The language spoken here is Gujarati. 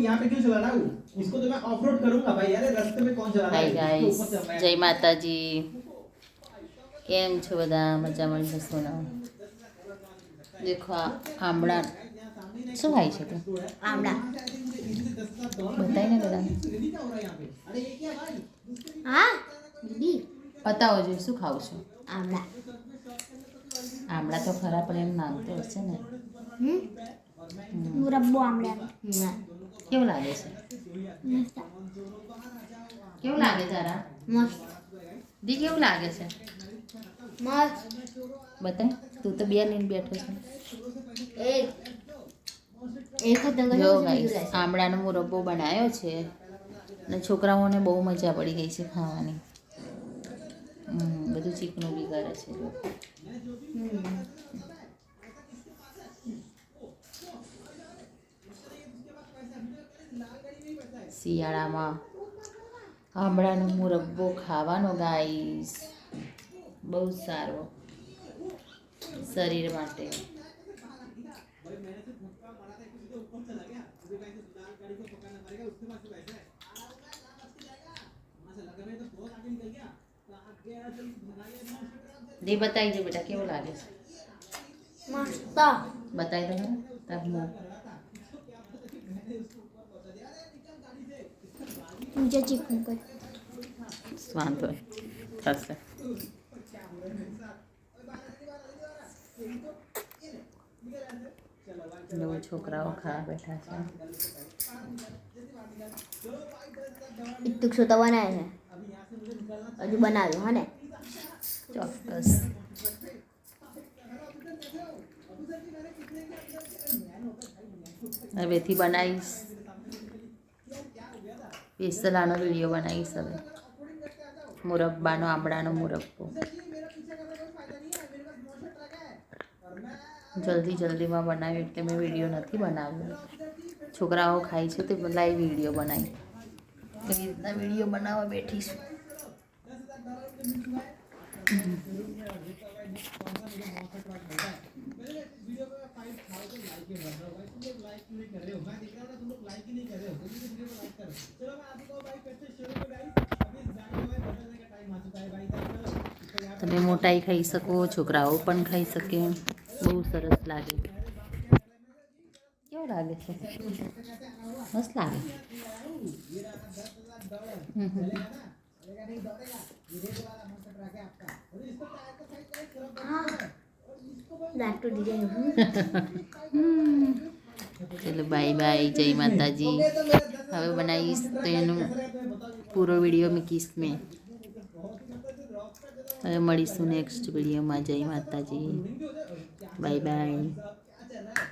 यहाँ पे क्यों चलाना हूँ इसको तो मैं ऑफ रोड करूंगा भाई यार रास्ते में कौन चलाना હાય है इसको ગાઈસ ऊपर से मैं- જય માતાજી કેમ છો બધા મજામાં જશો ને દેખો આ આંબળા શું ખાય છે તું આમળા બતાય ને બધાને હા દીદી બતાવો જોઈએ શું ખાવ છો આમળા આંબળા તો ખરા પણ એનું નામ તો હશે ને હમ મુરબ્બો આમળા કેવું લાગે છે? કેવું લાગે તારા? મસ્ત. દી કેવું લાગે છે? મસ્ત. બતાય. તું તો બે લઈને બેઠો છે. એક એક જો ગાઈસ આમળાનો મુરબ્બો બનાવ્યો છે અને છોકરાઓને બહુ મજા પડી ગઈ છે ખાવાની. બધું ચીકણું બી કરે છે. શિયાળામાં. આમળાનો મુરબ્બો ખાવાનો ગાઈસ. બહુ સારો. શરીર માટે. દી બતાવી દે બેટા કેવું લાગે છે? મસ્ત. બતાવી દો મને તાર મોં. ચીકું કર વાંધો. થશે નવો છોકરાઓ ખાવા બેઠા છે ઇત્તુક શું તો બનાવે છે હજુ બનાવ્યું હા ને ચોક્કસ હવેથી બનાવીશ સ્પેશિયલ વીડિયો બનાવીશ હવે. મુરબ્બાનો આંબળાનો મુરબ્બો. જલ્દી જલ્દીમાં બનાવ્યું એટલે મેં વીડિયો નથી બનાવ્યો. છોકરાઓ ખાય છે તે લાઈવ વીડિયો બનાવી. એવી રીતના વીડિયો બનાવવા બેઠીશું તમે મોટાઈ ખાઈ શકો છોકરાઓ પણ ખાઈ શકે. બહુ સરસ લાગે. કેવો લાગે? છે મસ્ત લાગે. લાટુ ચલો બાય બાય, જય માતાજી. હવે બનાવીશ તો એનું પૂરો વીડિયો મૂકીશ મેં. હવે મળીશું નેક્સ્ટ વિડીયોમાં જય માતાજી. Bye bye.